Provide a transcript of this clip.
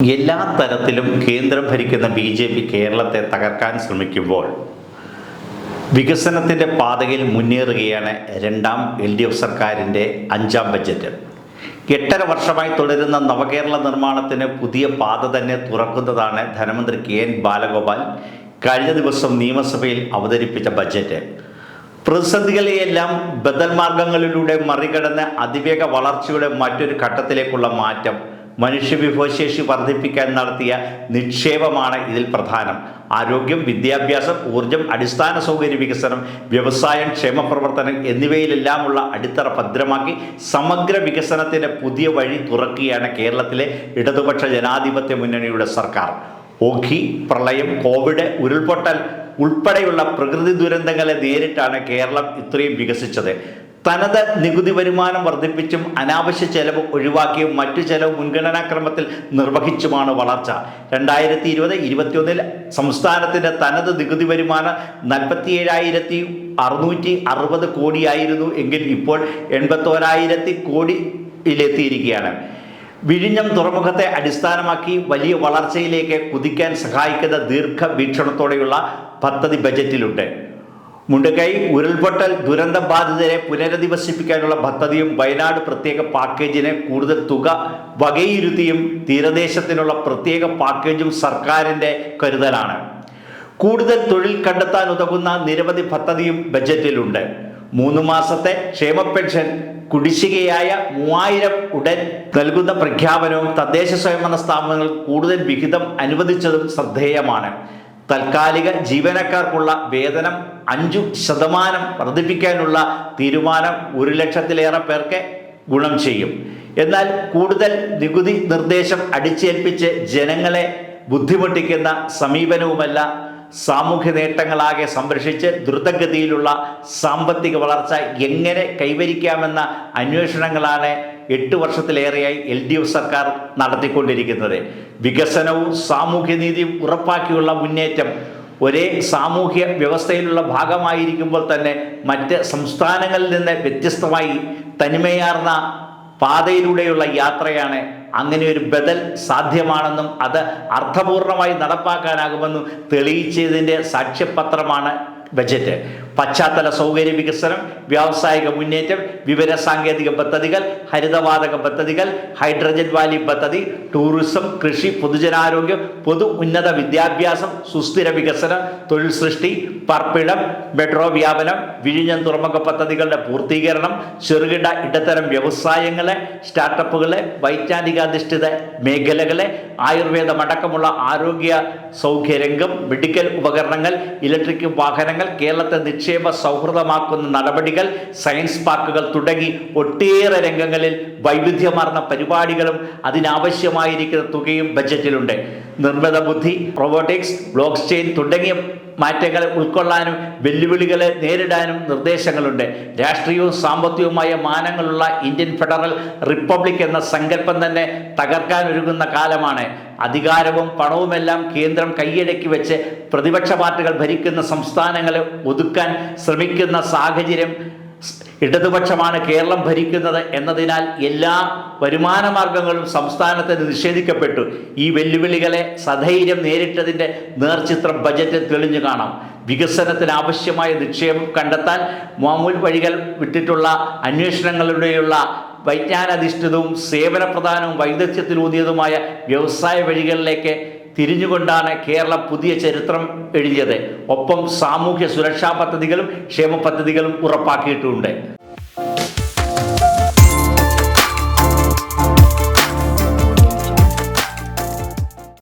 എല്ലാ തരത്തിലും കേന്ദ്രം ഭരിക്കുന്ന ബി ജെ പി കേരളത്തെ തകർക്കാൻ ശ്രമിക്കുമ്പോൾ വികസനത്തിന്റെ പാതയിൽ മുന്നേറുകയാണ് രണ്ടാം എൽ ഡി എഫ് സർക്കാരിന്റെ അഞ്ചാം ബജറ്റ്. എട്ടര വർഷമായി തുടരുന്ന നവകേരള നിർമ്മാണത്തിന് പുതിയ പാത തന്നെ തുറക്കുന്നതാണ് ധനമന്ത്രി കെ എൻ ബാലഗോപാൽ കഴിഞ്ഞ ദിവസം നിയമസഭയിൽ അവതരിപ്പിച്ച ബജറ്റ്. പ്രതിസന്ധികളെയെല്ലാം ബദൽ മാർഗങ്ങളിലൂടെ മറികടന്ന് അതിവേഗ വളർച്ചയുടെ മറ്റൊരു ഘട്ടത്തിലേക്കുള്ള മാറ്റം മനുഷ്യവിഭവശേഷി വർദ്ധിപ്പിക്കാൻ നടത്തിയ നിക്ഷേപമാണ് ഇതിൽ പ്രധാനം. ആരോഗ്യം വിദ്യാഭ്യാസം ഊർജം അടിസ്ഥാന സൗകര്യ വികസനം വ്യവസായം ക്ഷേമ പ്രവർത്തനം എന്നിവയിലെല്ലാമുള്ള അടിത്തറ ഭദ്രമാക്കി സമഗ്ര വികസനത്തിന്റെ പുതിയ വഴി തുറക്കുകയാണ് കേരളത്തിലെ ഇടതുപക്ഷ ജനാധിപത്യ മുന്നണിയുടെ സർക്കാർ. ഓഖി പ്രളയം കോവിഡ് ഉരുൾപൊട്ടൽ ഉൾപ്പെടെയുള്ള പ്രകൃതി ദുരന്തങ്ങളെ നേരിട്ടാണ് കേരളം ഇത്രയും വികസിച്ചത്. തനത് നികുതി വരുമാനം വർദ്ധിപ്പിച്ചും അനാവശ്യ ചെലവ് ഒഴിവാക്കിയും മറ്റു ചെലവ് മുൻഗണനാക്രമത്തിൽ നിർവഹിച്ചുമാണ് വളർച്ച. രണ്ടായിരത്തി ഇരുപത് ഇരുപത്തിയൊന്നിൽ സംസ്ഥാനത്തിന്റെ തനത് നികുതി വരുമാനം നാൽപ്പത്തി ഏഴായിരത്തി അറുന്നൂറ്റി അറുപത് കോടിയായിരുന്നു എങ്കിൽ ഇപ്പോൾ എൺപത്തോരായിരത്തി കോടിയിലെത്തിയിരിക്കുകയാണ് വിഴിഞ്ഞം തുറമുഖത്തെ അടിസ്ഥാനമാക്കി വലിയ വളർച്ചയിലേക്ക് കുതിക്കാൻ സഹായിക്കുന്ന ദീർഘവീക്ഷണത്തോടെയുള്ള പദ്ധതി ബജറ്റിലുണ്ട്. മുണ്ടക്കൈ ഉരുൾപൊട്ടൽ ദുരന്ത ബാധിതരെ പുനരധിവസിപ്പിക്കാനുള്ള പദ്ധതിയും വയനാട് പ്രത്യേക പാക്കേജിന് കൂടുതൽ തുക വകയിരുത്തിയും തീരദേശത്തിനുള്ള പ്രത്യേക പാക്കേജും സർക്കാരിന്റെ കരുതലാണ്. കൂടുതൽ തൊഴിൽ കണ്ടെത്താൻ ഉതകുന്ന നിരവധി പദ്ധതിയും ബജറ്റിലുണ്ട്. മൂന്ന് മാസത്തെ ക്ഷേമ പെൻഷൻ കുടിശ്ശികയായ മൂവായിരം ഉടൻ നൽകുന്ന പ്രഖ്യാപനവും തദ്ദേശ സ്വയംഭരണ സ്ഥാപനങ്ങൾ കൂടുതൽ വിഹിതം അനുവദിച്ചതും ശ്രദ്ധേയമാണ്. താൽക്കാലിക ജീവനക്കാർക്കുള്ള വേതനം അഞ്ചു ശതമാനം വർദ്ധിപ്പിക്കാനുള്ള തീരുമാനം ഒരു ലക്ഷത്തിലേറെ പേർക്ക് ഗുണം ചെയ്യും. എന്നാൽ കൂടുതൽ നികുതി നിർദ്ദേശം അടിച്ചേൽപ്പിച്ച് ജനങ്ങളെ ബുദ്ധിമുട്ടിക്കുന്ന സമീപനവുമല്ല. സാമൂഹ്യ നേട്ടങ്ങളാകെ സംരക്ഷിച്ച് ദ്രുതഗതിയിലുള്ള സാമ്പത്തിക വളർച്ച എങ്ങനെ കൈവരിക്കാമെന്ന അന്വേഷണങ്ങളാണ് എട്ട് വർഷത്തിലേറെയായി എൽ ഡി എഫ് സർക്കാർ നടത്തിക്കൊണ്ടിരിക്കുന്നത്. വികസനവും സാമൂഹ്യനീതിയും ഉറപ്പാക്കിയുള്ള മുന്നേറ്റം ഒരേ സാമൂഹ്യ വ്യവസ്ഥയിലുള്ള ഭാഗമായിരിക്കുമ്പോൾ തന്നെ മറ്റ് സംസ്ഥാനങ്ങളിൽ നിന്ന് വ്യത്യസ്തമായി തനിമയാർന്ന പാതയിലൂടെയുള്ള യാത്രയാണ് അങ്ങനെ ഒരു ബദൽ സാധ്യമാണെന്നും അത് അർത്ഥപൂർണമായി നടപ്പാക്കാനാകുമെന്നും തെളിയിച്ചതിന്റെ സാക്ഷ്യപത്രമാണ് ബജറ്റ്. പശ്ചാത്തല സൗകര്യ വികസനം വ്യാവസായിക മുന്നേറ്റം വിവര സാങ്കേതിക പദ്ധതികൾ ഹരിതവാതക പദ്ധതികൾ ഹൈഡ്രജൻ വാലി പദ്ധതി ടൂറിസം കൃഷി പൊതുജനാരോഗ്യം പൊതു ഉന്നത വിദ്യാഭ്യാസം സുസ്ഥിര വികസനം തൊഴിൽ സൃഷ്ടി പാർപ്പിടം മെട്രോ വ്യാപനം വിഴിഞ്ഞം തുറമുഖ പദ്ധതികളുടെ പൂർത്തീകരണം ചെറുകിട ഇടത്തരം വ്യവസായങ്ങളെ സ്റ്റാർട്ടപ്പുകളെ വൈജ്ഞാനികാധിഷ്ഠിത മേഖലകളെ ആയുർവേദമടക്കമുള്ള ആരോഗ്യ സൗഖ്യരംഗം മെഡിക്കൽ ഉപകരണങ്ങൾ ഇലക്ട്രിക് വാഹനങ്ങൾ കേരളത്തെ നിക്ഷേപ സൗഹൃദമാക്കുന്ന നടപടികൾ സയൻസ് പാർക്കുകൾ തുടങ്ങി ഒട്ടേറെ രംഗങ്ങളിൽ വൈവിധ്യമാർന്ന പരിപാടികളും അതിനാവശ്യമായിരിക്കുന്ന തുകയും ബജറ്റിലുണ്ട്. നിർമ്മിത ബുദ്ധി റോബോട്ടിക്സ് ബ്ലോക്ക് ചെയിൻ തുടങ്ങിയ മാറ്റങ്ങളെ ഉൾക്കൊള്ളാനും വെല്ലുവിളികളെ നേരിടാനും നിർദ്ദേശങ്ങളുണ്ട്. രാഷ്ട്രീയവും സാമ്പത്തികവുമായ മാനങ്ങളുള്ള ഇന്ത്യൻ ഫെഡറൽ റിപ്പബ്ലിക് എന്ന സങ്കല്പം തന്നെ തകർക്കാനൊരുങ്ങുന്ന കാലമാണ്. അധികാരവും പണവുമെല്ലാം കേന്ദ്രം കൈയടക്കി വെച്ച് പ്രതിപക്ഷ പാർട്ടികൾ ഭരിക്കുന്ന സംസ്ഥാനങ്ങളെ ഒതുക്കാൻ ശ്രമിക്കുന്ന സാഹചര്യം ഇടതുപക്ഷമാണ് കേരളം ഭരിക്കുന്നത് എന്നതിനാൽ എല്ലാ വരുമാന മാർഗങ്ങളും സംസ്ഥാനത്തിന് നിഷേധിക്കപ്പെട്ടു. ഈ വെല്ലുവിളികളെ സധൈര്യം നേരിട്ടതിന്റെ നേർചിത്രം ബജറ്റിൽ തെളിഞ്ഞു കാണാം. വികസനത്തിന് ആവശ്യമായ നിക്ഷേപം കണ്ടെത്താൻ മാമൂൽ വഴികൾ വിട്ടിട്ടുള്ള അന്വേഷണങ്ങളിലൂടെയുള്ള വൈജ്ഞാനാധിഷ്ഠിതവും സേവന പ്രധാനവും വൈദഗ്ധ്യത്തിലൂന്നിയതുമായ വ്യവസായ വഴികളിലേക്ക് തിരിഞ്ഞുകൊണ്ടാണ് കേരളം പുതിയ ചരിത്രം എഴുതിയത്. ഒപ്പം സാമൂഹ്യ സുരക്ഷാ പദ്ധതികളും ക്ഷേമ പദ്ധതികളും ഉറപ്പാക്കിയിട്ടുമുണ്ട്